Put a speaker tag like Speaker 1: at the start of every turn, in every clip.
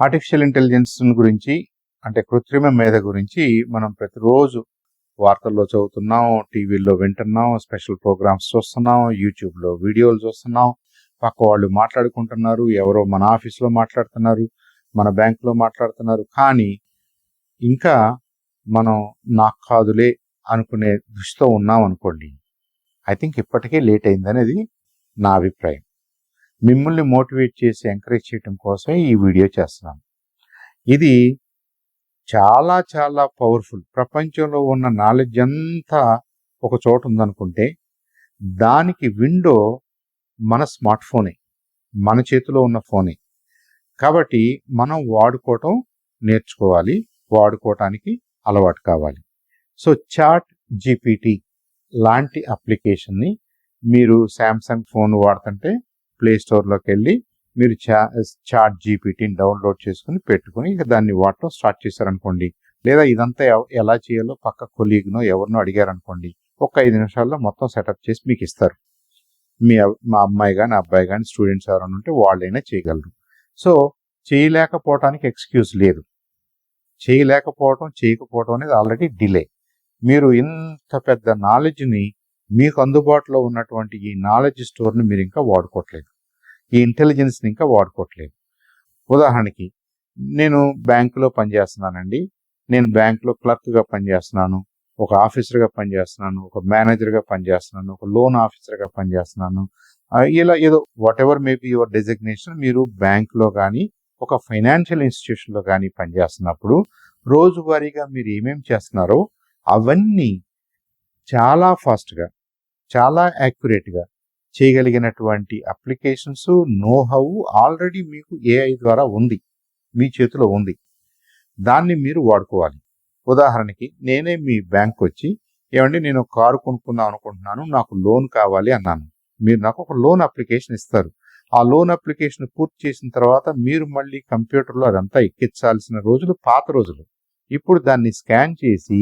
Speaker 1: Artificial intelligence గురించి అంటే కృత్రిమ మేధ గురించి మనం ప్రతిరోజు వార్తల్లో చదువుతున్నాం టీవీల్లో వింటున్నాం స్పెషల్ ప్రోగ్రామ్స్ చూస్తున్నాం యూట్యూబ్లో వీడియోలు చూస్తున్నాం. పక్క వాళ్ళు మాట్లాడుకుంటున్నారు ఎవరో మన ఆఫీస్లో మాట్లాడుతున్నారు మన బ్యాంకులో మాట్లాడుతున్నారు. కానీ ఇంకా మనం నాకు కాదులే అనుకునే దృష్టితో ఉన్నాం అనుకోండి ఐ థింక్ ఇప్పటికే లేట్ అయిందనేది నా అభిప్రాయం. మిమ్మల్ని మోటివేట్ చేసి ఎంకరేజ్ చేయడం కోసమే ఈ వీడియో చేస్తున్నాను. ఇది చాలా చాలా పవర్ఫుల్ ప్రపంచంలో ఉన్న నాలెడ్జ్ అంతా ఒక చోట ఉందనుకుంటే దానికి విండో మన స్మార్ట్ ఫోనే మన చేతిలో ఉన్న ఫోనే కాబట్టి మనం వాడుకోవటం నేర్చుకోవాలి వాడుకోవటానికి అలవాటు కావాలి. సో చాట్ జీపీటీ లాంటి అప్లికేషన్ని మీరు శాంసంగ్ ఫోన్ వాడుతుంటే ప్లే స్టోర్లోకి వెళ్ళి మీరు చా చాట్ జీపీటీని డౌన్లోడ్ చేసుకుని పెట్టుకుని ఇక దాన్ని వాడటం స్టార్ట్ చేశారనుకోండి. లేదా ఇదంతా ఎలా చేయాలో పక్క కొలీగ్నో ఎవరినో అడిగారనుకోండి. ఒక ఐదు నిమిషాల్లో మొత్తం సెటప్ చేసి మీకు ఇస్తారు. మీ మా అమ్మాయి కానీ అబ్బాయి కానీ స్టూడెంట్స్ ఎవరైనా ఉంటే వాళ్ళైనా చేయగలరు. సో చేయలేకపోవటానికి ఎక్స్క్యూజ్ లేదు. చేయలేకపోవటం చేయకపోవటం అనేది ఆల్రెడీ డిలే మీరు ఇంత పెద్ద నాలెడ్జ్ని మీకు అందుబాటులో ఉన్నటువంటి ఈ నాలెడ్జ్ స్టోర్ని మీరు ఇంకా వాడుకోవట్లేదు ఈ ఇంటెలిజెన్స్ని ఇంకా వాడుకోవట్లేదు ఉదాహరణకి నేను బ్యాంకులో పనిచేస్తున్నానండి. నేను బ్యాంకులో క్లర్క్గా పనిచేస్తున్నాను. ఒక ఆఫీసర్గా పనిచేస్తున్నాను. ఒక మేనేజర్గా పనిచేస్తున్నాను. ఒక లోన్ ఆఫీసర్గా పనిచేస్తున్నాను. ఇలా ఏదో whatever may your designation మీరు బ్యాంకులో కానీ ఒక ఫైనాన్షియల్ ఇన్స్టిట్యూషన్లో కానీ పనిచేస్తున్నప్పుడు రోజువారీగా మీరు ఏమేమి చేస్తున్నారో అవన్నీ చాలా ఫాస్ట్గా చాలా యాక్యురేట్గా చేయగలిగినటువంటి అప్లికేషన్స్ నో హౌ ఆల్రెడీ మీకు ఏఐ ద్వారా ఉంది. మీ చేతిలో ఉంది. దాన్ని మీరు వాడుకోవాలి. ఉదాహరణకి నేనే మీ బ్యాంక్ వచ్చి ఏమండి నేను ఒక కారు కొనుక్కుందాం అనుకుంటున్నాను నాకు లోన్ కావాలి అన్నాను. మీరు నాకు ఒక లోన్ అప్లికేషన్ ఇస్తారు. ఆ లోన్ అప్లికేషన్ పూర్తి చేసిన తర్వాత మీరు మళ్ళీ కంప్యూటర్లో అదంతా ఎక్కించాల్సిన రోజులు పాత రోజులు. ఇప్పుడు దాన్ని స్కాన్ చేసి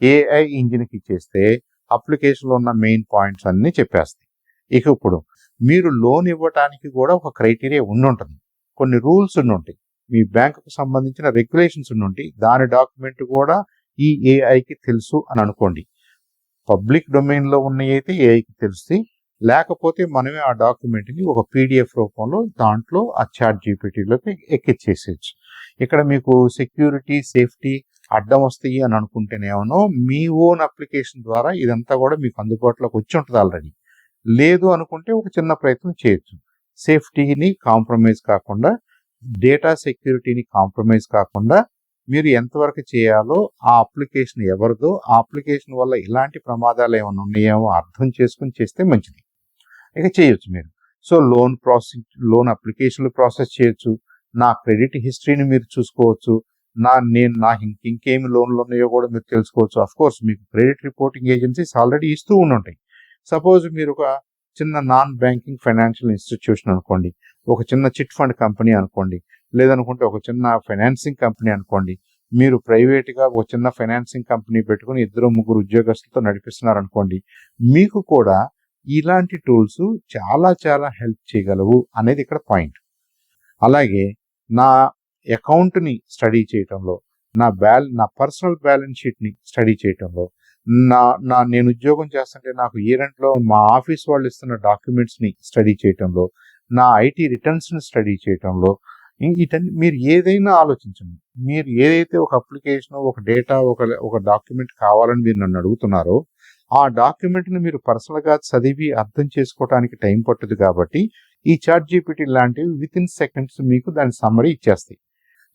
Speaker 1: ఏఐ ఇంజిన్కి ఇచ్చేస్తే అప్లికేషన్లో ఉన్న మెయిన్ పాయింట్స్ అన్నీ చెప్పేస్తాయి. ఇక ఇప్పుడు మీరు లోన్ ఇవ్వటానికి కూడా ఒక క్రైటీరియా ఉండుంటుంది. కొన్ని రూల్స్ ఉండుంటాయి. మీ బ్యాంకుకు సంబంధించిన రెగ్యులేషన్స్ ఉండుంటాయి. దాని డాక్యుమెంట్ కూడా ఈ ఏఐకి తెలుసు అని అనుకోండి. పబ్లిక్ డొమైన్లో ఉన్నవి అయితే ఏఐకి తెలుస్తాయి. లేకపోతే మనమే ఆ డాక్యుమెంట్ని ఒక పీడిఎఫ్ రూపంలో దాంట్లో ఆ చాట్ జీపీటీలోకి ఎక్కిచ్చేసేయచ్చు. ఇక్కడ మీకు సెక్యూరిటీ సేఫ్టీ అడ్డం వస్తాయి అని అనుకుంటేనేమో మీ ఓన్ అప్లికేషన్ ద్వారా ఇదంతా కూడా మీకు అందుబాటులోకి వచ్చి ఉంటుంది ఆల్రెడీ. లేదు అనుకుంటే ఒక చిన్న ప్రయత్నం చేయొచ్చు. సేఫ్టీని కాంప్రమైజ్ కాకుండా డేటా సెక్యూరిటీని కాంప్రమైజ్ కాకుండా మీరు ఎంతవరకు చేయాలో ఆ అప్లికేషన్ ఎవరిదో ఆ అప్లికేషన్ వల్ల ఇలాంటి ప్రమాదాలు ఏమైనా ఉన్నాయేమో అర్థం చేసుకుని చేస్తే మంచిది. ఇక చేయొచ్చు మీరు. సో లోన్ ప్రాసెస్ లోన్ అప్లికేషన్లు ప్రాసెస్ చేయొచ్చు. నా క్రెడిట్ హిస్టరీని మీరు చూసుకోవచ్చు. నా నేను నా ఇంక ఇంకేమి లోన్లు ఉన్నాయో కూడా మీరు తెలుసుకోవచ్చు. అఫ్ కోర్స్ మీకు క్రెడిట్ రిపోర్టింగ్ ఏజెన్సీస్ ఆల్రెడీ ఇస్తూ ఉంటాయి సపోజ్ మీరు ఒక చిన్న నాన్ బ్యాంకింగ్ ఫైనాన్షియల్ ఇన్స్టిట్యూషన్ అనుకోండి ఒక చిన్న చిట్ ఫండ్ కంపెనీ అనుకోండి లేదనుకుంటే ఒక చిన్న ఫైనాన్సింగ్ కంపెనీ అనుకోండి మీరు ప్రైవేట్గా ఒక చిన్న ఫైనాన్సింగ్ కంపెనీ పెట్టుకుని ఇద్దరు ముగ్గురు ఉద్యోగస్తులతో నడిపిస్తున్నారు అనుకోండి మీకు కూడా ఇలాంటి టూల్స్ చాలా చాలా హెల్ప్ చేయగలవు అనేది ఇక్కడ పాయింట్. అలాగే నా అకౌంట్ని స్టడీ చేయటంలో నా బ్యాల్ నా పర్సనల్ బ్యాలెన్స్ షీట్ని స్టడీ చేయటంలో నా నా నేను ఉద్యోగం చేస్తుంటే నాకు ఈరెంట్లో మా ఆఫీస్ వాళ్ళు ఇస్తున్న డాక్యుమెంట్స్ని స్టడీ చేయటంలో నా ఐటీ రిటర్న్స్ని స్టడీ చేయటంలో ఇటన్ని మీరు ఏదైనా ఆలోచించండి. మీరు ఏదైతే ఒక అప్లికేషన్ ఒక డేటా ఒక ఒక డాక్యుమెంట్ కావాలని మీరు నన్ను అడుగుతున్నారో ఆ డాక్యుమెంట్ని మీరు పర్సనల్గా చదివి అర్థం చేసుకోవడానికి టైం పట్టదు కాబట్టి ఈ చాట్ జీపీటీ లాంటివి విత్ ఇన్ సెకండ్స్ మీకు దాని సమ్మరీ ఇచ్చేస్తాయి.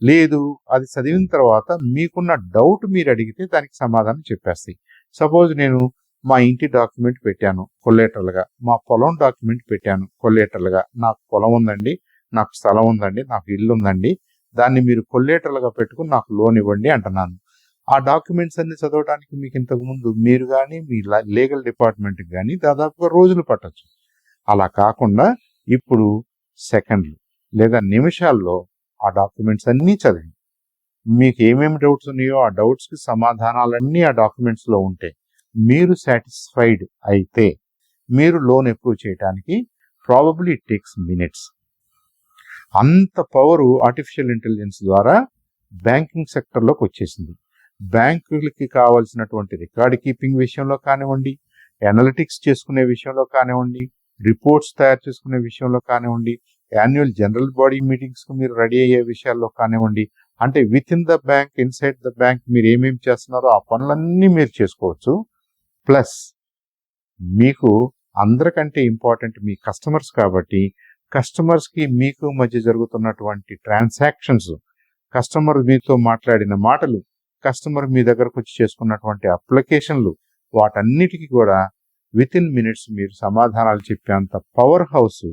Speaker 1: లేదు అది చదివిన తర్వాత మీకున్న డౌట్ మీరు అడిగితే దానికి సమాధానం చెప్పేస్తాయి. సపోజ్ నేను మా ఇంటి డాక్యుమెంట్ పెట్టాను కొల్లేటర్లుగా మా పొలం డాక్యుమెంట్ పెట్టాను కొల్లేటర్లుగా నాకు పొలం ఉందండి నాకు స్థలం ఉందండి నాకు ఇల్లు ఉందండి దాన్ని మీరు కొల్లేటర్లుగా పెట్టుకుని నాకు లోన్ ఇవ్వండి అంటున్నాను. ఆ డాక్యుమెంట్స్ అన్ని చదవడానికి మీకు ఇంతకుముందు మీరు కానీ మీ లీగల్ డిపార్ట్మెంట్కి కానీ దాదాపుగా రోజులు పట్టచ్చు. అలా కాకుండా ఇప్పుడు సెకండ్లు లేదా నిమిషాల్లో ఆ డాక్యుమెంట్స్ అన్నీ చదివి. మీకు ఏమేమి డౌట్స్ ఉన్నాయో ఆ డౌట్స్కి సమాధానాలన్నీ ఆ డాక్యుమెంట్స్లో ఉంటాయి మీరు సాటిస్ఫైడ్ అయితే మీరు లోన్ అప్రూవ్ చేయడానికి ప్రాబబ్లీ ఇట్ టేక్స్ మినిట్స్ అంత పవర్ ఆర్టిఫిషియల్ ఇంటెలిజెన్స్ ద్వారా బ్యాంకింగ్ సెక్టర్లోకి వచ్చేసింది. బ్యాంకులకి కావాల్సినటువంటి రికార్డ్ కీపింగ్ విషయంలో కానివ్వండి అనలిటిక్స్ చేసుకునే విషయంలో కానివ్వండి రిపోర్ట్స్ తయారు చేసుకునే విషయంలో కానివ్వండి యాన్యువల్ జనరల్ బాడీ మీటింగ్స్కు మీరు రెడీ అయ్యే విషయాల్లో కానివ్వండి అంటే within the bank inside the bank మీరు ఏమేమి చేస్తున్నారో ఆ పనులన్నీ మీరు చేసుకోవచ్చు. ప్లస్ మీకు అందరికంటే ఇంపార్టెంట్ మీ కస్టమర్స్ కాబట్టి కస్టమర్స్కి మీకు మధ్య జరుగుతున్నటువంటి ట్రాన్సాక్షన్స్ కస్టమర్ మీతో మాట్లాడిన మాటలు కస్టమర్ మీ దగ్గరకు వచ్చి చేసుకున్నటువంటి అప్లికేషన్లు వాటన్నిటికీ కూడా విత్ ఇన్ మినిట్స్ మీరు సమాధానాలు చెప్పేంత పవర్ హౌస్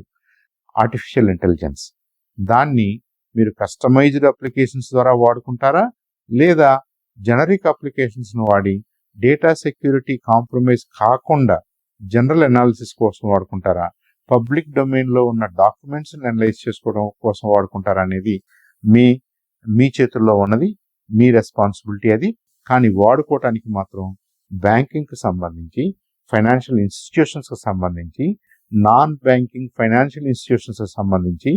Speaker 1: ఆర్టిఫిషియల్ ఇంటెలిజెన్స్ దాన్ని మీరు కస్టమైజ్డ్ అప్లికేషన్స్ ద్వారా వాడుకుంటారా? లేదా జనరిక్ అప్లికేషన్స్ను వాడి డేటా సెక్యూరిటీ కాంప్రమైజ్ కాకుండా జనరల్ అనాలిసిస్ కోసం వాడుకుంటారా? పబ్లిక్ డొమైన్లో ఉన్న డాక్యుమెంట్స్ని అనలైజ్ చేసుకోవడం కోసం వాడుకుంటారా అనేది మీ మీ చేతుల్లో ఉన్నది మీ రెస్పాన్సిబిలిటీ అది. కానీ వాడుకోవటానికి మాత్రం బ్యాంకింగ్కి సంబంధించి ఫైనాన్షియల్ ఇన్స్టిట్యూషన్స్కి సంబంధించి నాన్ బ్యాంకింగ్ ఫైనాన్షియల్ ఇన్స్టిట్యూషన్స్కి సంబంధించి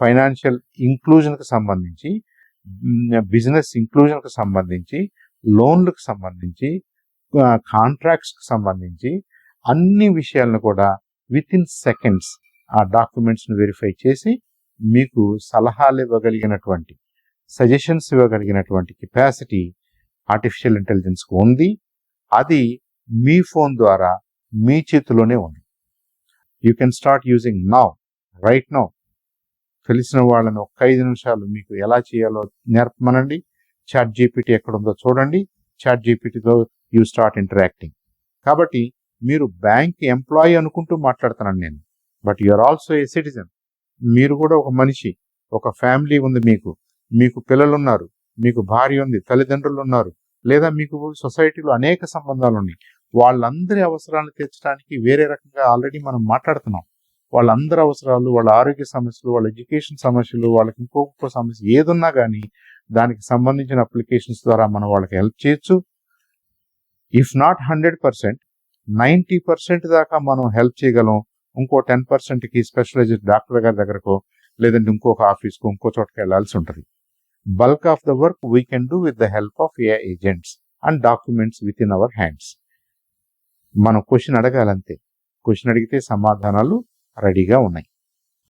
Speaker 1: ఫైనాన్షియల్ ఇంక్లూజన్కి సంబంధించి బిజినెస్ ఇంక్లూజన్కి సంబంధించి లోన్లకు సంబంధించి కాంట్రాక్ట్స్కి సంబంధించి అన్ని విషయాలను కూడా విత్ ఇన్ సెకండ్స్ ఆ డాక్యుమెంట్స్ని వెరిఫై చేసి మీకు సలహాలు ఇవ్వగలిగినటువంటి సజెషన్స్ ఇవ్వగలిగినటువంటి కెపాసిటీ ఆర్టిఫిషియల్ ఇంటెలిజెన్స్కు ఉంది. అది మీ ఫోన్ ద్వారా మీ చేతిలోనే ఉంది. You can start using now right now తెలిసిన వాళ్ళని ఒక్క ఐదు నిమిషాలు మీకు ఎలా చేయాలో నేర్పమనండి. చాట్ జీపీటీ ఎక్కడ ఉందో చూడండి. చాట్ జీపీటీతో యూ స్టార్ట్ ఇంటరాక్టింగ్ కాబట్టి మీరు బ్యాంక్ ఎంప్లాయీ అనుకుంటూ మాట్లాడుతున్నాను నేను. But are also a citizen మీరు కూడా ఒక మనిషి ఒక ఫ్యామిలీ ఉంది మీకు. మీకు పిల్లలు ఉన్నారు మీకు భార్య ఉంది తల్లిదండ్రులు ఉన్నారు. లేదా మీకు సొసైటీలో అనేక సంబంధాలు ఉన్నాయి. వాళ్ళందరి అవసరాలను తీర్చడానికి వేరే రకంగా ఆల్రెడీ మనం మాట్లాడుతున్నాం. వాళ్ళందరి అవసరాలు వాళ్ళ ఆరోగ్య సమస్యలు వాళ్ళ ఎడ్యుకేషన్ సమస్యలు వాళ్ళకి ఇంకొక సమస్య ఏదున్నా కానీ దానికి సంబంధించిన అప్లికేషన్స్ ద్వారా మనం వాళ్ళకి హెల్ప్ చేయొచ్చు. If not hundred percent ninety percent దాకా మనం హెల్ప్ చేయగలం. ఇంకో టెన్ పర్సెంట్కి స్పెషలైజ్డ్ డాక్టర్ గారి దగ్గరకో లేదంటే ఇంకొక ఆఫీస్కు ఇంకో చోటకి వెళ్ళాల్సి ఉంటుంది. Bulk of the work we can do with the help of a agents and documents within our hands మనం క్వశ్చన్ అడగాలంతే. క్వశ్చన్ అడిగితే సమాధానాలు రెడీగా ఉన్నాయి.